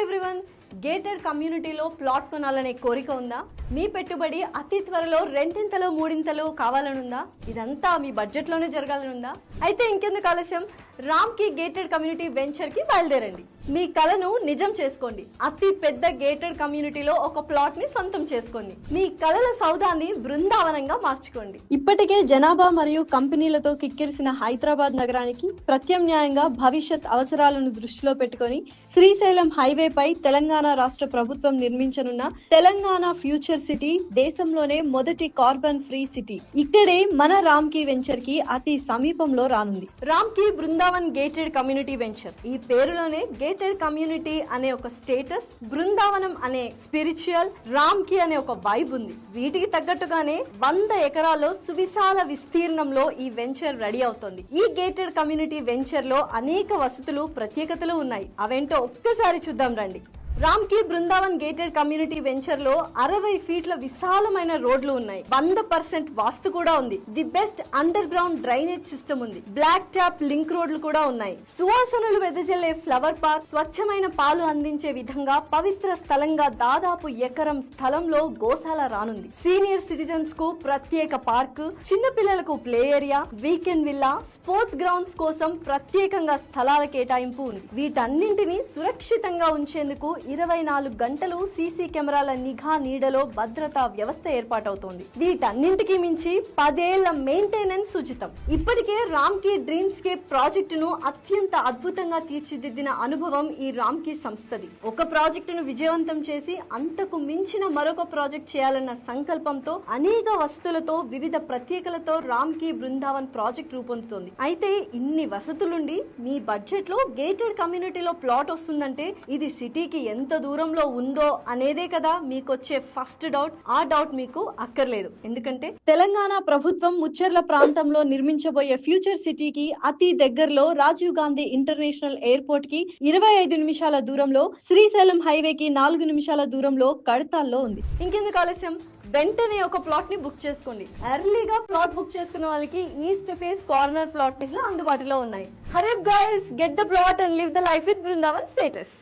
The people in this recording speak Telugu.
everyone. గేటెడ్ కమ్యూనిటీలో ప్లాట్ కొనాలనే కోరిక ఉందా? మీ పెట్టుబడి అతి త్వరలో రెండింతలో మూడింతలో కావాలనుందా? ఇదంతా మీ బడ్జెట్లోనే జరగాలనుందా? అయితే ఇంకెందుకు ఆలస్యం? రామ్కి గేటెడ్ కమ్యూనిటీ వెంచర్కి బయలుదేరండి. మీ కలను నిజం చేసుకోండి. అతి పెద్ద గేటెడ్ కమ్యూనిటీలో ఒక ప్లాట్ని సొంతం చేసుకోండి. మీ కలల సౌదాన్ని బృందావనంగా మార్చుకోండి. ఇప్పటికే జనాభా మరియు కంపెనీలతో కిక్కిరిసిన హైదరాబాద్ నగరానికి ప్రత్యామ్నాయంగా భవిష్యత్ అవసరాలను దృష్టిలో పెట్టుకొని శ్రీశైలం హైవే పై తెలంగాణ రాష్ట్ర ప్రభుత్వం నిర్మించనున్న తెలంగాణ ఫ్యూచర్ సిటీ దేశంలోనే మొదటి కార్బన్ ఫ్రీ సిటీ. ఇక్కడే మన రామ్కి వెంచర్కి అతి సమీపంలో రానుంది. రామ్కి బృందావన్ గేటెడ్ కమ్యూనిటీ వెంచర్. ఈ పేరులోనే గేటెడ్ కమ్యూనిటీ అనే ఒక స్టేటస్ బృందావనం అనే స్పిరిచువల్ రామ్కి అనే ఒక వైబ్ ఉంది. వీటికి తగ్గట్టుగానే వంద ఎకరాల్లో సువిశాల విస్తీర్ణంలో ఈ వెంచర్ రెడీ అవుతోంది. ఈ గేటెడ్ కమ్యూనిటీ వెంచర్లో అనేక వసతులు ప్రత్యేకతలు ఉన్నాయి. అవేంటో ఒక్కసారి చూద్దాం రండి. రామ్కి బృందావన్ గేటెడ్ కమ్యూనిటీ వెంచర్లో అరవై ఫీట్ల విశాలమైన రోడ్లు ఉన్నాయి. వంద పర్సెంట్ వాస్తు కూడా ఉంది. The best underground drainage system ఉంది. బ్లాక్ ట్యాప్ లింక్ రోడ్లు కూడా ఉన్నాయి. సువాసనలు వెదజల్లే ఫ్లవర్ పార్క్ స్వచ్ఛమైన పాలు అందించే విధంగా పవిత్ర స్థలంగా దాదాపు ఎకరం స్థలంలో గోశాల రానుంది. సీనియర్ సిటిజన్స్కు ప్రత్యేక పార్క్ చిన్న పిల్లలకు play area weekend villa sports grounds కోసం ప్రత్యేకంగా స్థలాల కేటాయింపు ఉంది. వీటన్నింటినీ సురక్షితంగా ఉంచేందుకు ఇరవై నాలుగు గంటలు సీసీ కెమెరాల నిఘా నీడలో భద్రతా వ్యవస్థ ఏర్పాటవుతోంది. వీటన్నింటికి మించి పదేళ్ళ మెయింటెనెన్స్ ఉచితం. ఇప్పటికే రామ్కి డ్రీమ్ ప్రాజెక్టును అత్యంత అద్భుతంగా తీర్చిదిద్దిన అనుభవం ఈ రామ్కి సంస్థది. ఒక ప్రాజెక్టును విజయవంతం చేసి అంతకు మించిన మరొక ప్రాజెక్ట్ చేయాలన్న సంకల్పంతో అనేక వసతులతో వివిధ ప్రత్యేకలతో రామ్కి బృందావన్ ప్రాజెక్ట్ రూపొందుతోంది. అయితే ఇన్ని వసతులుండి మీ బడ్జెట్లో గేటెడ్ కమ్యూనిటీలో ప్లాట్ వస్తుందంటే ఇది సిటీకి ఎంత దూరంలో ఉందో అనేదే కదా మీకొచ్చే ఫస్ట్ డౌట్. ఆ డౌట్ మీకు అక్కర్లేదు. ఎందుకంటే తెలంగాణ ప్రభుత్వం ముచ్చర్ల ప్రాంతంలో నిర్మించబోయే ఫ్యూచర్ సిటీకి అతి దగ్గరలో రాజీవ్ గాంధీ ఇంటర్నేషనల్ ఎయిర్పోర్ట్కి ఇరవై ఐదు నిమిషాల దూరంలో శ్రీశైలం హైవేకి నాలుగు నిమిషాల దూరంలో కడతాల్లో ఉంది. ఇంకెందుకు ఆలస్యం? వెంటనే ఒక ప్లాట్ని బుక్ చేసుకోండి. ఎర్లీగా ప్లాట్ బుక్ చేసుకున్న వాళ్ళకి ఈస్ట్ ఫేస్ కార్నర్ ప్లాట్లో అందుబాటులో ఉన్నాయి. Hurry guys get the plot and live the life with Brindavan estates.